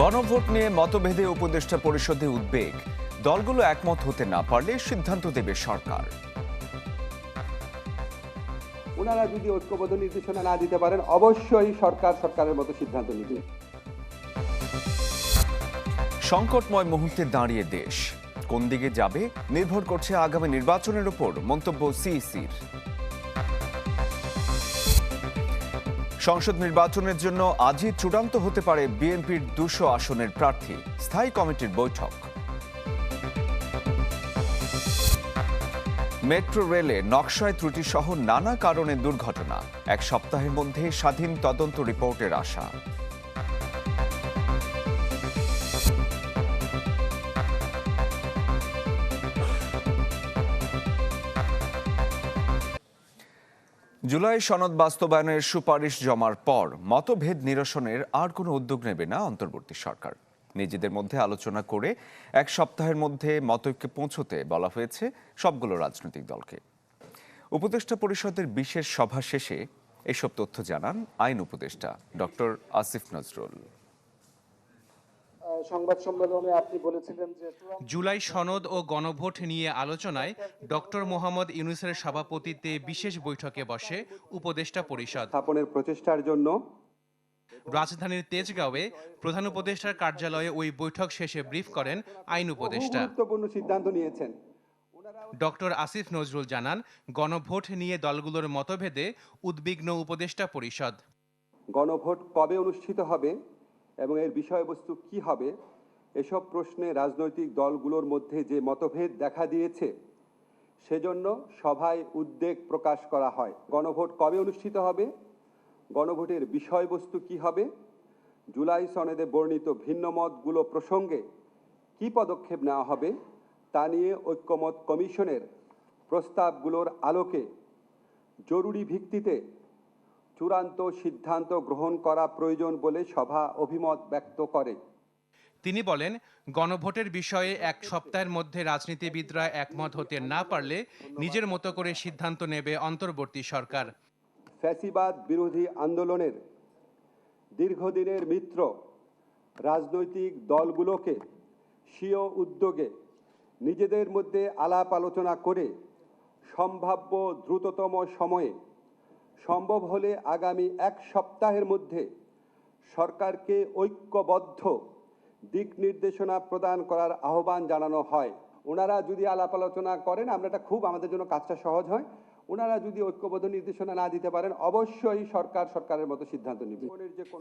গণভোট নিয়ে মতভেদে উপদেষ্টা পরিষদে উদ্বেগ। দলগুলো একমত হতে না পারলে সিদ্ধান্ত দেবে সরকার। ওনারা যদি ঐক্যবদ্ধ নির্দেশনা না দিতে পারেন অবশ্যই সরকার সরকারের মতো সিদ্ধান্ত নেবে। সংকটময় মুহূর্তে দাঁড়িয়ে দেশ। কোন দিকে যাবে নির্ভর করছে আগামী নির্বাচনের উপর মন্তব্য সিইসির। সংসদ নির্বাচনের জন্য আজই চূড়ান্ত হতে পারে বিএনপির দুশো আসনের প্রার্থী। স্থায়ী কমিটির বৈঠক। মেট্রো রেলে নকশায় ত্রুটি সহ নানা কারণে দুর্ঘটনা। এক সপ্তাহের মধ্যে স্বাধীন তদন্ত রিপোর্টের আশা। জুলাই সনদ বাস্তবায়নের সুপারিশ জমার পর মতভেদ নিরসনের আর কোনো উদ্যোগ নেবে না অন্তর্বর্তী সরকার। নিজেদের মধ্যে আলোচনা করে এক সপ্তাহের মধ্যে মতৈক্যে পৌঁছতে বলা হয়েছে সবগুলো রাজনৈতিক দলকে। উপদেষ্টা পরিষদের বিশেষ সভা শেষে এসব তথ্য জানান আইন উপদেষ্টা ডক্টর আসিফ নজরুল। সংবাদ সম্মেলনে আপনি বলেছিলেন যে জুলাই সনদ ও গণভোট নিয়ে আলোচনায় ডক্টর মোহাম্মদ ইউনুসের সভাপতিত্বে বিশেষ বৈঠকে বসে উপদেষ্টা পরিষদ। স্থাপনের প্রচেষ্টার জন্য রাজধানীর তেজগাঁওয়ে প্রধান উপদেষ্টার কার্যালয়ে ওই বৈঠক শেষে ব্রিফ করেন আইন উপদেষ্টা। গুরুত্বপূর্ণ সিদ্ধান্ত নিয়েছেন। ডক্টর আসিফ নজরুল জানান গণভোট নিয়ে দলগুলোর মতভেদে উদ্বিগ্ন উপদেষ্টা পরিষদ। গণভোট কবে অনুষ্ঠিত হবে এবং এর বিষয়বস্তু কি হবে? এসব প্রশ্নে রাজনৈতিক দলগুলোর মধ্যে যে মতভেদ দেখা দিয়েছে, সেজন্য সভায় উদ্বেগ প্রকাশ করা হয়। গণভোট কবে অনুষ্ঠিত হবে? গণভোটের বিষয়বস্তু কি হবে? জুলাই সনদে বর্ণিত ভিন্ন মতগুলো প্রসঙ্গে কি পদক্ষেপ নেওয়া হবে, তা নিয়ে ঐক্যমত কমিশনের প্রস্তাবগুলোর আলোকে জরুরি ভিত্তিতে চূড়ান্ত সিদ্ধান্ত গ্রহণ করা প্রয়োজন বলে সভা অভিমত ব্যক্ত করে। তিনি বলেন গণভোটের বিষয়ে এক সপ্তাহের মধ্যে রাজনীতিবিদরা একমত হতে না পারলে নিজের মতো করে সিদ্ধান্ত নেবে অন্তর্বর্তী সরকার। ফ্যাসিবাদ বিরোধী আন্দোলনের দীর্ঘদিনের মিত্র রাজনৈতিক দলগুলোকে স্বীয় উদ্যোগে নিজেদের মধ্যে আলাপ আলোচনা করে সম্ভাব্য দ্রুততম সময়ে সম্ভব হলে আগামী এক সপ্তাহের মধ্যে সরকারকে ঐক্যবদ্ধ দিক নির্দেশনা প্রদান করার আহ্বান জানানো হয়। ওনারা যদি আলাপ আলোচনা করেন আমরা এটা খুব আমাদের জন্য কাজটা সহজ হয়। ওনারা যদি ঐক্যবদ্ধ নির্দেশনা না দিতে পারেন অবশ্যই সরকার সরকারের মতো সিদ্ধান্ত নেবে।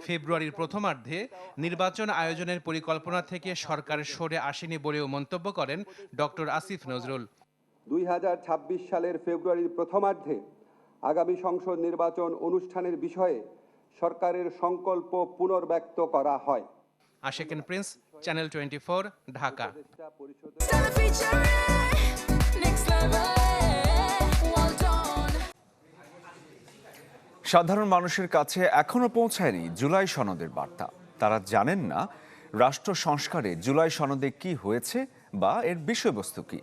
ফেব্রুয়ারির প্রথমার্ধে নির্বাচন আয়োজনের পরিকল্পনা থেকে সরকার সরে আসেনি বলেও মন্তব্য করেন ডক্টর আসিফ নজরুল। দুই হাজার ছাব্বিশ সালের ফেব্রুয়ারির প্রথমার্ধে আগামী সংসদ নির্বাচন অনুষ্ঠানের বিষয়ে সরকারের সংকল্প পুনর্ব্যক্ত করা হয়। Ashekeen Prince channel twenty four Dhaka. সাধারণ মানুষের কাছে এখনও পৌঁছায়নি জুলাই সনদের বার্তা। তারা জানেন না রাষ্ট্র সংস্কারে জুলাই সনদে কি হয়েছে বা এর বিষয়বস্তু কি।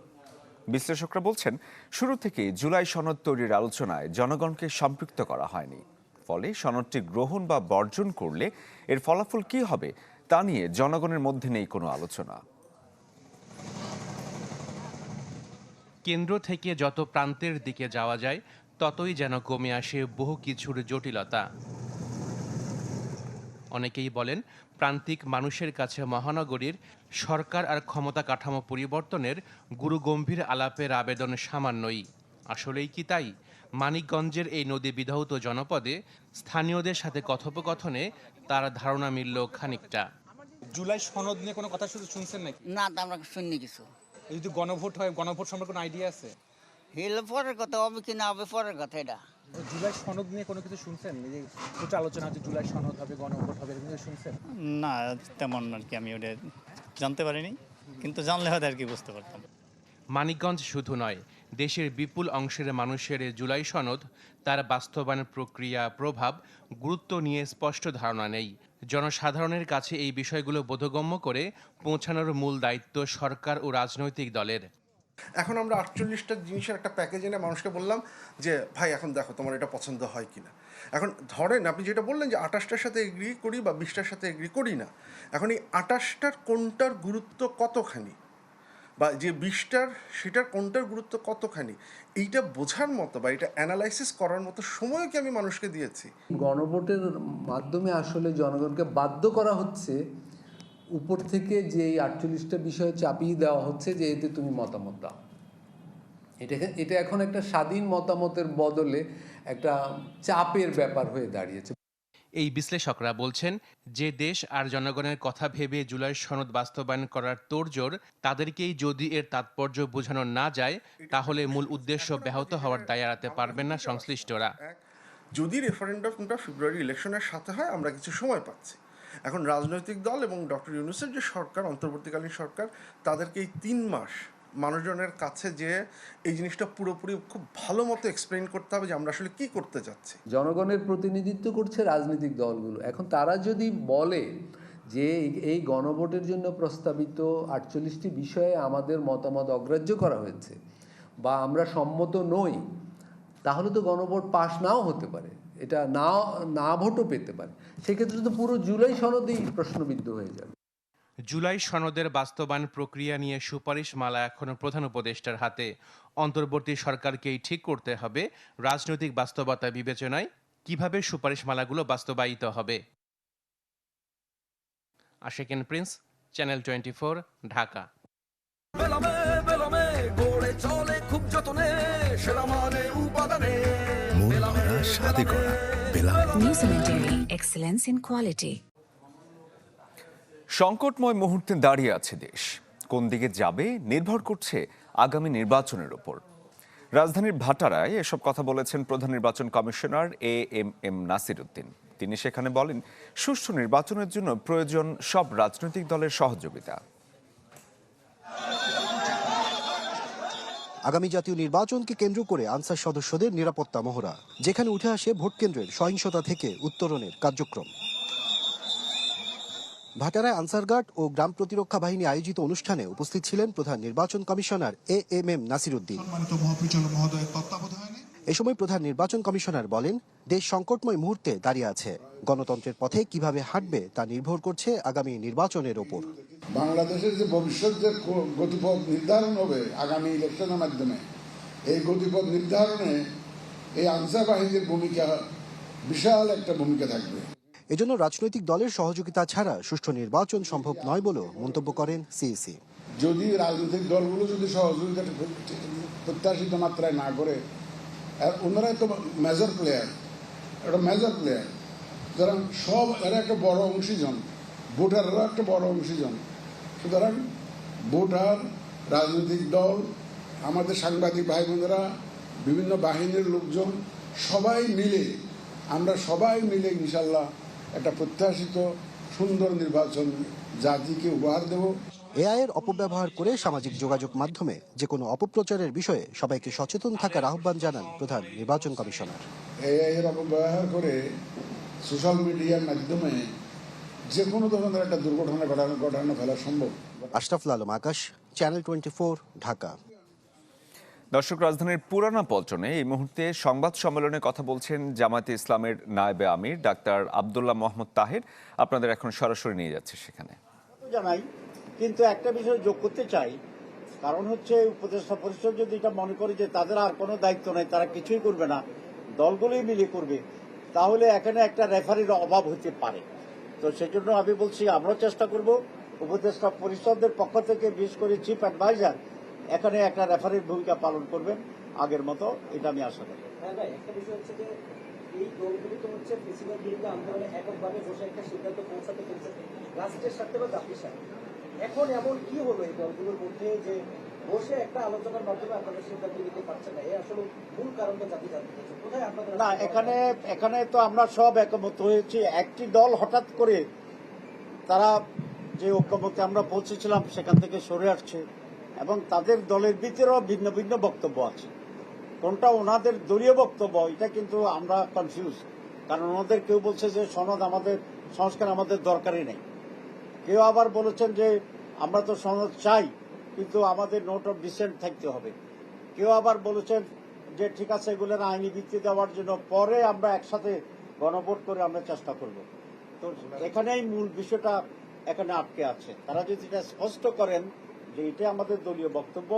বিশ্লেষকরা বলছেন, শুরু থেকে জুলাই সনদ তৈরির আলোচনায় জনগণকে সম্পৃক্ত করা হয়নি। ফলে সনদটি গ্রহণ বা বর্জন করলে এর ফলাফল কি হবে, তা নিয়ে জনগণের মধ্যে নেই কোনো আলোচনা। কেন্দ্র থেকে যত প্রান্তের দিকে যাওয়া যায়, ততই যেন কমে আসে বহু কিছুর জটিলতা। অনেকেই বলেন প্রান্তিক মানুষের কাছে মহানগরীর সরকার আর ক্ষমতা কাঠামো পরিবর্তনের গুরুগম্ভীর আলাপের আবেদন সামান্যই। আসলেই কি তাই? মানিকগঞ্জের এই নদী বিধৌত জনপদে স্থানীয়দের সাথে কথোপকথনে তার ধারণা মিলল খানিকটা। জুলাই সনদ নিয়ে কোনো কথা শুধু শুনছেন নাকি? না তো আমরা শুনিনি কিছু। এই যদি গণভোট হয় গণভোট সম্পর্কে কোনো আইডিয়া আছে? এলে পরের কথা হবে কি না হবে পরের কথা এটা? জুলাই সনদ নিয়ে কোনো কিছু শুনছেন? এই যে প্রচুর আলোচনা হচ্ছে জুলাই সনদ হবে গণভোট হবে এগুলো শুনছেন? না তেমন আর কি আমি ওটা জানতে পারিনি কিন্তু জানলে হয়তো আর কি বুঝতে পারতাম। মানিকগঞ্জ শুধু নয় দেশের বিপুল অংশের মানুষের জুলাই সনদ তার বাস্তবায়ন প্রক্রিয়া প্রভাব গুরুত্ব নিয়ে স্পষ্ট ধারণা নেই। জনসাধারণের কাছে এই বিষয়গুলো বোধগম্য করে পৌঁছানোর মূল দায়িত্ব সরকার ও রাজনৈতিক দলের। এখন আমরা আটচল্লিশটা জিনিসের একটা প্যাকেজ এনে মানুষকে বললাম যে, ভাই, এখন দেখো তোমার এটা পছন্দ হয় কিনা। এখন ধরেন, আপনি যেটা বললেন যে আটাশটার সাথে এগ্রি করি বা বিশটার সাথে এগ্রি করি না, এখন এই আটাশটার কোনটার গুরুত্ব কতখানি? বা যে বিশটার, সেটার কোনটার গুরুত্ব কতখানি? এইটা বোঝার মতো বা এটা অ্যানালাইসিস করার মতো সময় কি আমি মানুষকে দিয়েছি? গণভোটের মাধ্যমে আসলে জনগণকে বাধ্য করা হচ্ছে উপর থেকে যে এই আটচল্লিশটা বিষয় চাপিয়ে দেওয়া হচ্ছে যে এতে তুমি মতামত দাও। এটা এটা এখন একটা স্বাধীন মতামতের বদলে একটা চাপের ব্যাপার হয়ে দাঁড়িয়েছে। এই বিশ্লেষকরা বলছেন যে দেশ আর জনগণের কথা ভেবে জুলাই সনদ বাস্তবায়ন করার তোড়জোড় তাদেরকেই যদি এর তাৎপর্য বোঝানো না যায় তাহলে মূল উদ্দেশ্য ব্যাহত হওয়ার দায় এড়াতে পারবেন না সংশ্লিষ্টরা। যদি রেফারেন্ডামটা ফেব্রুয়ারি ইলেকশনের সাথে হয় আমরা কিছু সময় পাচ্ছি। এখন রাজনৈতিক দল এবং ডক্টর ইউনুসের যে সরকার, অন্তর্বর্তীকালীন সরকার, তাদেরকে এই তিন মাস মানুষজনের কাছে যে এই জিনিসটা পুরোপুরি খুব ভালো মতো এক্সপ্লেন করতে হবে যে আমরা আসলে কি করতে যাচ্ছি। জনগণের প্রতিনিধিত্ব করছে রাজনৈতিক দলগুলো। এখন তারা যদি বলে যে এই গণভোটের জন্য প্রস্তাবিত আটচল্লিশটি বিষয়ে আমাদের মতামত অগ্রাহ্য করা হয়েছে বা আমরা সম্মত নই, তাহলে তো গণভোট পাশ নাও হতে পারে। এটা না না ভোটও পেতে পারে। সেক্ষেত্রে তো পুরো জুলাই সনদেই প্রশ্নবিদ্ধ হয়ে যাবে। জুলাই সনদের বাস্তবায়ন প্রক্রিয়া নিয়ে সুপারিশ মালা এখনও প্রধান উপদেষ্টার হাতে। অন্তর্বর্তী সরকারকেই ঠিক করতে হবে রাজনৈতিক বাস্তবতা বিবেচনায়। কীভাবে সুপারিশ মালাগুলো বাস্তবায়িত হবে? Ashekeen Prince channel twenty four Dhaka. বেলামে বেলামে গড়ে চলে খুব যতনে। সেরা উপাদানে মন স্বাদে করা excellence সংকটময় মুহূর্তে দাঁড়িয়ে আছে দেশ। কোন দিকে যাবে নির্ভর করছে আগামী নির্বাচনের ওপর রাজধানীর ভাটারায় এসব কথা বলেছেন প্রধান নির্বাচন commissioner A M M Nasir Uddin তিনি সেখানে বলেন সুষ্ঠু নির্বাচনের জন্য প্রয়োজন সব রাজনৈতিক দলের সহযোগিতা। আগামী জাতীয় নির্বাচনকে কেন্দ্র করে আনসার সদস্যদের নিরাপত্তা মহড়া যেখানে উঠে আসে ভোট কেন্দ্রের সহিংসতা থেকে উত্তরণের কার্যক্রম। ভাটারায় আনসার গার্ড ও গ্রাম প্রতিরক্ষা বাহিনী আয়োজিত অনুষ্ঠানে উপস্থিত ছিলেন প্রধান নির্বাচন commissioner A M M Nasir Uddin এ সময় প্রধান নির্বাচন কমিশনার বলেন দেশ সংকটময় মুহূর্তে দাঁড়িয়ে আছে। গণতন্ত্রের পথে কীভাবে হাঁটবে তা নির্ভর করছে আগামী নির্বাচনের ওপর। বাংলাদেশের যে ভবিষ্যৎ যে গতিপথ নির্ধারণ হবে আগামী ইলেকশনের মাধ্যমে এই গতিপথ নির্ধারণে এই আনসার বাহিনীর ভূমিকা বিশাল একটা ভূমিকা থাকবে। এজন্য রাজনৈতিক দলের সহযোগিতা ছাড়া সুষ্ঠু নির্বাচন সম্ভব নয় বলেও মন্তব্য করেন সিইসি। যদি রাজনৈতিক দলগুলো যদি সহযোগিতা প্রত্যাশিত মাত্রায় না করে আর ওনারা তো মেজর প্লেয়ার একটা মেজর প্লেয়ার সুতরাং সব এরা একটা বড় অংশীজন। ভোটাররা একটা বড় অংশীজন। সুতরাং ভোটার রাজনৈতিক দল আমাদের সাংবাদিক ভাই বোনেরা বিভিন্ন বাহিনীর লোকজন সবাই মিলে আমরা সবাই মিলে ইনশাল্লাহ একটা প্রত্যাশিত সুন্দর নির্বাচন জাতিকে উপহার দেব। এআইয়ের অপব্যবহার করে সামাজিক যোগাযোগ মাধ্যমে যে কোনো অপপ্রচারের বিষয়ে সবাইকে সচেতন থাকার আহ্বান জানান প্রধান নির্বাচন কমিশনার। এআইয়ের এর অপব্যবহার করে সোশ্যাল মিডিয়ার মাধ্যমে যে কোনো ধরনের একটা দুর্ঘটনা ঘটানো ঘটানো ফেলা সম্ভব। Ashraful Alam Akash channel twenty Dhaka. দর্শক রাজধানীর পুরানা পল্টনে এই মুহূর্তে সংবাদ সম্মেলনে কথা বলছেন জামায়াতে ইসলামের নায়েবে আমির ডাক্তার আবদুল্লাহ মোহাম্মদ তাহের। আপনাদের এখন সরাসরি নিয়ে যাচ্ছে সেখানে। জানাই কিন্তু একটা বিষয় যোগ করতে চাই। কারণ হচ্ছে উপদেষ্টা পরিষদ যদি এটা মনে করে যে তাদের আর কোনো দায়িত্ব নেই তারা কিছুই করবে না। দলগুলোই মিলে করবে। তাহলে এখানে একটা রেফারির অভাব হতে পারে। তো সেজন্য আমি বলছি, আমরাও চেষ্টা করব। উপদেষ্টা পরিষদের পক্ষ থেকে, বিশেষ করে চিফ অ্যাডভাইজার এখানে একটা রেফারির ভূমিকা পালন করবেন আগের মতো, এটা আমি আশা করি। একটা বিষয় হচ্ছে যে এই দলগুলি তো হচ্ছে সিদ্ধান্ত পৌঁছাতে এখন এমন কি হলো এই দলগুলোর মধ্যে যে বসে একটা আলোচনার মাধ্যমে আপনাদের সিদ্ধান্ত নিতে পারছে না। এই আসলে মূল কারণটা জাতি জানতে চাইছে কোথায় আপনাদের না এখানে এখানে তো আমরা সব একমত হয়েছি। একটি দল হঠাৎ করে তারা যে ঐক্যমতে আমরা পৌঁছেছিলাম সেখান থেকে সরে আসছে এবং তাদের দলের ভিতরেও ভিন্ন ভিন্ন বক্তব্য আছে। কোনটা ওনাদের দলীয় বক্তব্য এটা কিন্তু আমরা কনফিউজ কারণ ওনাদের কেউ বলছে যে সনদ আমাদের সংস্কার আমাদের দরকারই নেই। কেউ আবার বলেছেন যে আমরা তো সনদ চাই। কিন্তু আমাদের নোট অফ ডিসেন্ট থাকতে হবে। কেউ আবার বলেছেন যে, ঠিক আছে, এগুলোর আইনি ভিত্তি দেওয়ার জন্য পরে আমরা একসাথে গণভোট করে আমরা চেষ্টা করব। তো এখানেই মূল বিষয়টা এখানে আটকে আছে। তারা যদি এটা স্পষ্ট করেন যে এটা আমাদের দলীয় বক্তব্য,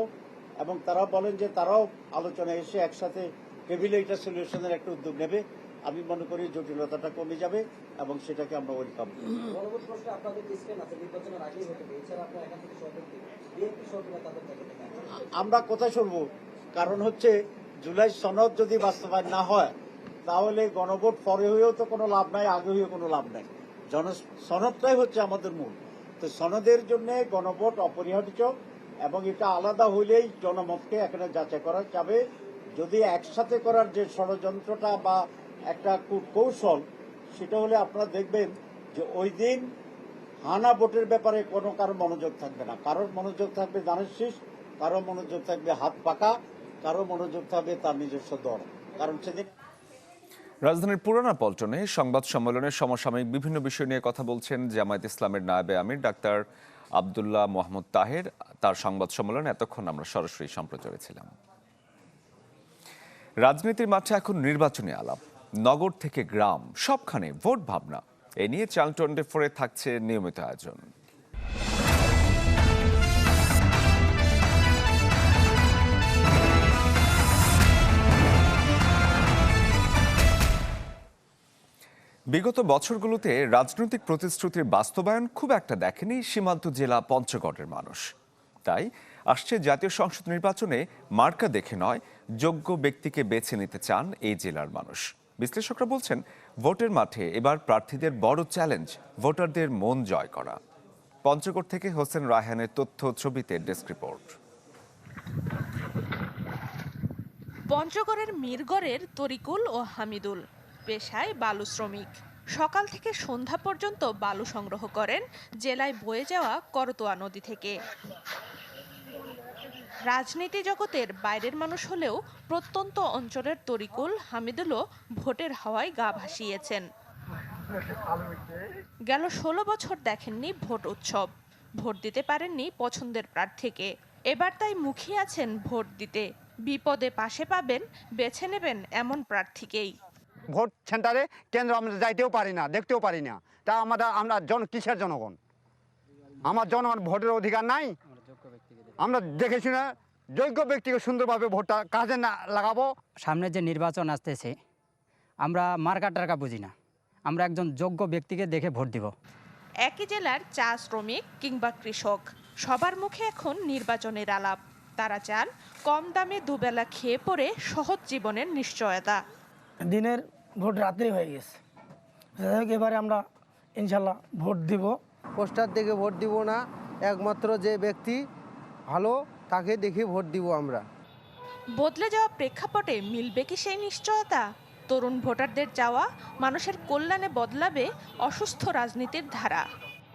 এবং তারা বলেন যে তারাও আলোচনায় এসে একসাথে টেবিলে এটা সলিউশনের একটা উদ্যোগ নেবে, আমি মনে করি জটিলতাটা কমে যাবে এবং সেটাকে আমরা ওয়েলকাম করব। আমরা কোথায় শুনব। কারণ হচ্ছে, জুলাই সনদ যদি বাস্তবায়ন না হয়, তাহলে গণভোট পরে হয়েও তো কোনো লাভ নাই, আগে হয়েও কোনো লাভ নাই। জন সনদটাই হচ্ছে আমাদের মূল। তো সনদের জন্য গণভোট অপরিহার্য এবং এটা আলাদা হইলেই জনমতকে এখানে যাচাই করা যাবে। যদি একসাথে করার যে ষড়যন্ত্রটা বা একটা কূট কৌশল সেটা হলে আপনারা দেখবেন যে ওই দিন হানা ভোটের ব্যাপারে কোনো কারও মনোযোগ থাকবে না। কারোর মনোযোগ থাকবে দানের শীষ কারও মনোযোগ থাকবে হাত পাকা কারও মনোযোগ থাকবে তার নিজস্ব দল। কারণ সেদিন রাজধানীর পুরানা পল্টনে সংবাদ সম্মেলনে সমসাময়িক বিভিন্ন বিষয় নিয়ে কথা বলছেন জামায়াত ইসলামের নায়েবে আমির ডাক্তার আবদুল্লাহ মোহাম্মদ তাহের। তার সংবাদ সম্মেলনে এতক্ষণ আমরা সরাসরি সম্প্রচারে ছিলাম। রাজনীতির মাঠে এখন নির্বাচনী আলাপ। নগর থেকে গ্রাম, সবখানে ভোট ভাবনা। এ নিয়ে চ্যানেল টোয়েন্টি ফোরে থাকছে নিয়মিত আয়োজন। বিগত বছরগুলোতে রাজনৈতিক প্রতিশ্রুতির বাস্তবায়ন খুব একটা দেখেনি সীমান্ত জেলা পঞ্চগড়ের মানুষ। তাই আসছে জাতীয় সংসদ নির্বাচনে মার্কা দেখে নয়, যোগ্য ব্যক্তিকে বেছে নিতে চান এই জেলার মানুষ। বিশ্লেষকরা বলছেন ভোটের মাঠে এবার প্রার্থীদের বড় চ্যালেঞ্জ, ভোটারদের মন জয় করা। পঞ্চগড় থেকে হোসেন রায়হানের তথ্য ছবিতে ডেস্ক রিপোর্ট। পঞ্চগড়ের মিরগড়ের তরিকুল ও হামিদুল পেশায় বালু শ্রমিক। সকাল থেকে সন্ধ্যা পর্যন্ত বালু সংগ্রহ করেন জেলায় বয়ে যাওয়া করতোয়া নদী থেকে। রাজনীতি জগতের বাইরের মানুষ হলেও প্রত্যন্ত অঞ্চলের তরিকুল হামিদুলও ভোটের হাওয়ায় গা ভাসিয়েছেন। গেল ষোলো বছর দেখেননি ভোট উৎসব। ভোট দিতে পারেননি পছন্দের প্রার্থীকে। এবার তাই মুখিয়ে আছেন ভোট দিতে। বিপদে পাশে পাবেন, বেছে নেবেন এমন প্রার্থীকেই। ভোট সেন্টারে কেন্দ্র আমরা যাইতেও পারি না, দেখতেও পারি না। তা আমাদের আমরা জন কিসের জনগণ? আমার জনগণ ভোটের অধিকার নাই আমরা দেখেছি না যোগ্য ব্যক্তিকে সুন্দরভাবে ভোটটা কাজে না লাগাবো। সামনে যে নির্বাচন আসতেছে আমরা মার্কা টার্কা বুঝি না। আমরা একজন যোগ্য ব্যক্তিকে দেখে ভোট দিব। একই জেলার চা শ্রমিক কিংবা কৃষক সবার মুখে এখন নির্বাচনের আলাপ। তারা চান কম দামে দুবেলা খেয়ে পড়ে সহজ জীবনের নিশ্চয়তা। দিনের ভোট রাত্রি হয়ে গেছে। এবারে আমরা ইনশাল্লাহ ভোট দিব। পোস্টার দেখে ভোট দিব না একমাত্র যে ব্যক্তি ভালো তাকে দেখে ভোট দিব আমরা। বদলে যাওয়া প্রেক্ষাপটে মিলবে কি সেই নিশ্চয়তা? তরুণ ভোটারদের চাওয়া মানুষের কল্যাণে বদলাবে অসুস্থ রাজনীতির ধারা।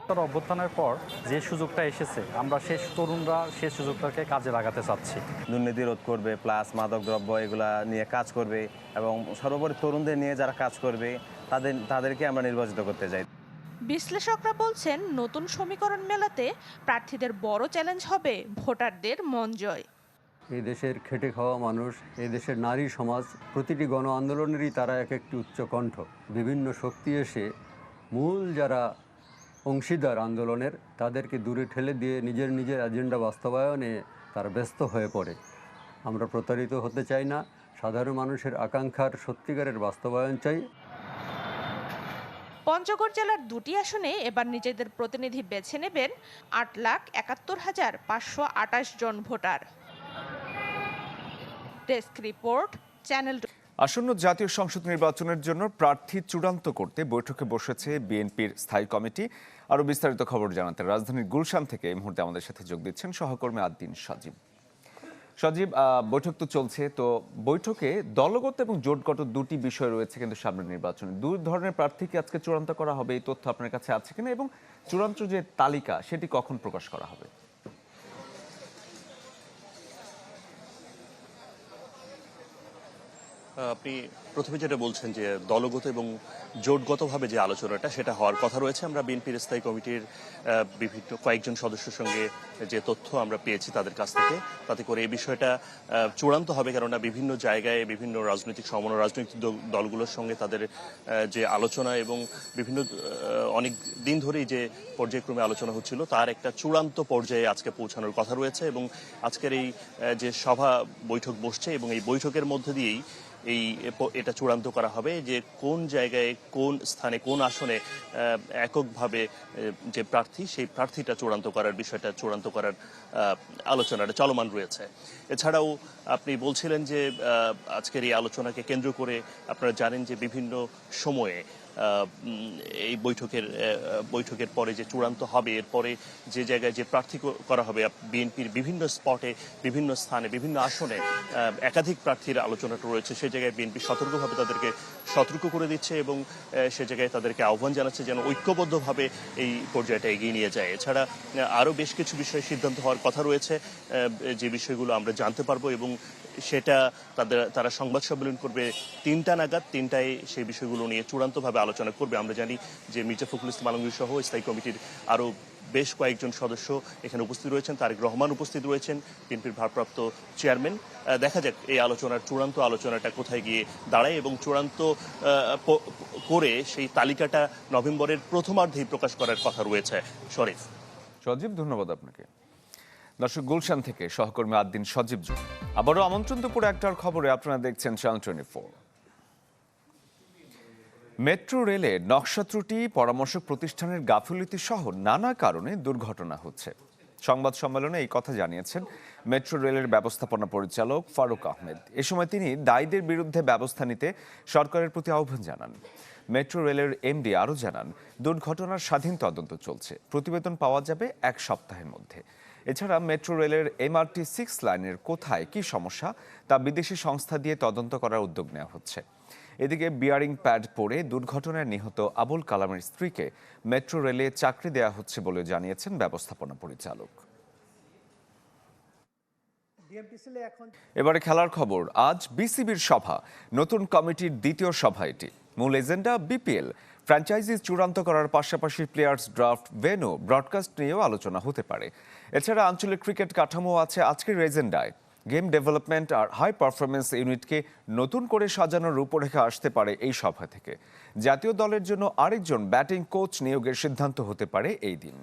তার অভ্যুত্থানের পর যে সুযোগটা এসেছে আমরা সেই তরুণরা সেই সুযোগটাকে কাজে লাগাতে চাচ্ছি। দুর্নীতি রোধ করবে প্লাস মাদক দ্রব্য এগুলা নিয়ে কাজ করবে এবং সর্বোপরি তরুণদের নিয়ে যারা কাজ করবে তাদের তাদেরকে আমরা নির্বাচিত করতে চাই। বিশ্লেষকরা বলছেন, নতুন সমীকরণ মেলাতে প্রার্থীদের বড় চ্যালেঞ্জ হবে ভোটারদের মন জয়। এই দেশের খেটে খাওয়া মানুষ, এই দেশের নারী সমাজ, প্রতিটি গণ আন্দোলনেরই তারা এক একটি উচ্চকণ্ঠ বিভিন্ন শক্তি এসে মূল যারা অংশীদার আন্দোলনের, তাদেরকে দূরে ঠেলে দিয়ে নিজের নিজের এজেন্ডা বাস্তবায়নে তারা ব্যস্ত হয়ে পড়ে। আমরা প্রতারিত হতে চাই না, সাধারণ মানুষের আকাঙ্ক্ষার সত্যিকারের বাস্তবায়ন চাই। পঞ্চগড় জেলার দুটি আসনে এবার নিজেদের প্রতিনিধি বেছে নেবেন আট লাখ একাত্তর হাজার পাঁচশো আটাশ জন ভোটার। ডেস্ক রিপোর্ট, চ্যানেল আসন্ন জাতীয় সংসদ নির্বাচনের জন্য প্রার্থী চূড়ান্ত করতে বৈঠকে বসেছে বিএনপির স্থায়ী কমিটি। আরও বিস্তারিত খবর জানাতে রাজধানীর গুলশান থেকে এই মুহূর্তে আমাদের সাথে যোগ দিচ্ছেন সহকর্মী আদ্দিন সজীব সজীব বৈঠক তো চলছে, তো বৈঠকে দলগত এবং জোটগত দুটি বিষয় রয়েছে কিন্তু সামনে নির্বাচনে। দু ধরনের প্রার্থীকে আজকে চূড়ান্ত করা হবে, এই তথ্য আপনার কাছে আছে কিনা? এবং চূড়ান্ত যে তালিকা, সেটি কখন প্রকাশ করা হবে? আপনি প্রথমে যেটা বলছেন যে দলগত এবং জোটগতভাবে যে আলোচনাটা, সেটা হওয়ার কথা রয়েছে। আমরা বিএনপির স্থায়ী কমিটির বিভিন্ন কয়েকজন সদস্যের সঙ্গে যে তথ্য আমরা পেয়েছি তাদের কাছ থেকে, তাতে করে এই বিষয়টা চূড়ান্ত হবে। কেননা বিভিন্ন জায়গায় বিভিন্ন রাজনৈতিক সমন, রাজনৈতিক দল- দলগুলোর সঙ্গে তাদের যে আলোচনা এবং বিভিন্ন অনেক দিন ধরেই যে পর্যায়ক্রমে আলোচনা হচ্ছিল, তার একটা চূড়ান্ত পর্যায়ে আজকে পৌঁছানোর কথা রয়েছে এবং আজকের এই যে সভা বৈঠক বসছে এবং এই বৈঠকের মধ্যে দিয়েই এই এটা চূড়ান্ত করা হবে যে কোন জায়গায়, কোন স্থানে, কোন আসনে এককভাবে যে প্রার্থী, সেই প্রার্থীটা চূড়ান্ত করার বিষয়টা, চূড়ান্ত করার আলোচনাটা চলমান রয়েছে। এছাড়াও আপনি বলছিলেন যে আজকের এই আলোচনাকে কেন্দ্র করে আপনারা জানেন যে বিভিন্ন সময়ে এই বৈঠকের বৈঠকের পরে যে চূড়ান্ত হবে, এরপরে যে জায়গায় যে প্রার্থী করা হবে বিএনপির বিভিন্ন স্পটে, বিভিন্ন স্থানে, বিভিন্ন আসনে একাধিক প্রার্থীর আলোচনাটা রয়েছে। সেই জায়গায় বিএনপি সতর্কভাবে তাদেরকে সতর্ক করে দিচ্ছে এবং সে জায়গায় তাদেরকে আহ্বান জানাচ্ছে যেন ঐক্যবদ্ধভাবে এই পর্যায়টা এগিয়ে নিয়ে যায়। এছাড়া আরও বেশ কিছু বিষয়ে সিদ্ধান্ত হওয়ার কথা রয়েছে। যে বিষয়গুলো আমরা জানতে পারব এবং সেটা তাদের, তারা সংবাদ সম্মেলন করবে তিনটা নাগাদ, তিনটায় সেই বিষয়গুলো নিয়ে চূড়ান্তভাবে আলোচনা করবে। আমরা জানি যে মির্জা ফখরুল ইসলাম আলমগীর সহ স্থায়ী কমিটির আরও বেশ কয়েকজন সদস্য এখানে উপস্থিত রয়েছেন। তারেক রহমান উপস্থিত রয়েছেন, বিএনপির ভারপ্রাপ্ত চেয়ারম্যান। দেখা যাক এই আলোচনার চূড়ান্ত আলোচনাটা কোথায় গিয়ে দাঁড়ায় এবং চূড়ান্ত করে সেই তালিকাটা নভেম্বরের প্রথমার্ধেই প্রকাশ করার কথা রয়েছে। শরীফ। সজীব, ধন্যবাদ আপনাকে। দর্শক গুলশান থেকে সহকর্মী আদ্দিন সজীব জু আবারও আমন্ত্রণ দুপুর একটার খবরে আপনারা দেখছেন চ্যানেল টোয়েন্টি ফোর মেট্রো রেলে নকশা ত্রুটি পরামর্শক প্রতিষ্ঠানের গাফিলতি সহ নানা কারণে দুর্ঘটনা হচ্ছে। সংবাদ সম্মেলনে এই কথা জানিয়েছেন মেট্রো রেলের ব্যবস্থাপনা পরিচালক ফারুক আহমেদ। এ সময় তিনি দায়ীদের বিরুদ্ধে ব্যবস্থা নিতে সরকারের প্রতি আহ্বান জানান। মেট্রো রেলের এমডি আরও জানান, দুর্ঘটনার স্বাধীন তদন্ত চলছে। প্রতিবেদন পাওয়া যাবে এক সপ্তাহের মধ্যে। এছাড়া মেট্রো রেলের এমআরটি সিক্স লাইনের কোথায় কি সমস্যা তা বিদেশি সংস্থা দিয়ে তদন্ত করার উদ্যোগ নেওয়া হচ্ছে। এদিকে বিয়ারিং প্যাড পরে দুর্ঘটনায় নিহত আবুল কালামের স্ত্রীকে মেট্রো রেলে চাকরি দেওয়া হচ্ছে বলে জানিয়েছেন ব্যবস্থাপনা পরিচালক। এবারে খেলার খবর, আজ বিসিবির সভা, নতুন কমিটির দ্বিতীয় সভা এটি। মূল এজেন্ডা বিপিএল ফ্র্যাঞ্চাইজি চূড়ান্ত করার পাশাপাশি প্লেয়ার্স ড্রাফট ভেনু ব্রডকাস্ট নিয়েও আলোচনা হতে পারে। এছাড়া আঞ্চলিক ক্রিকেট কাঠামো আছে আজকের এজেন্ডায়। গেম ডেভেলপমেন্ট আর হাই পারফরমেন্স ইউনিটকে নতুন করে সাজানোর রূপরেখা আসতে পারে এই সভা থেকে। জাতীয় দলের জন্য আরেকজন ব্যাটিং কোচ নিয়োগের সিদ্ধান্ত হতে পারে এই দিন।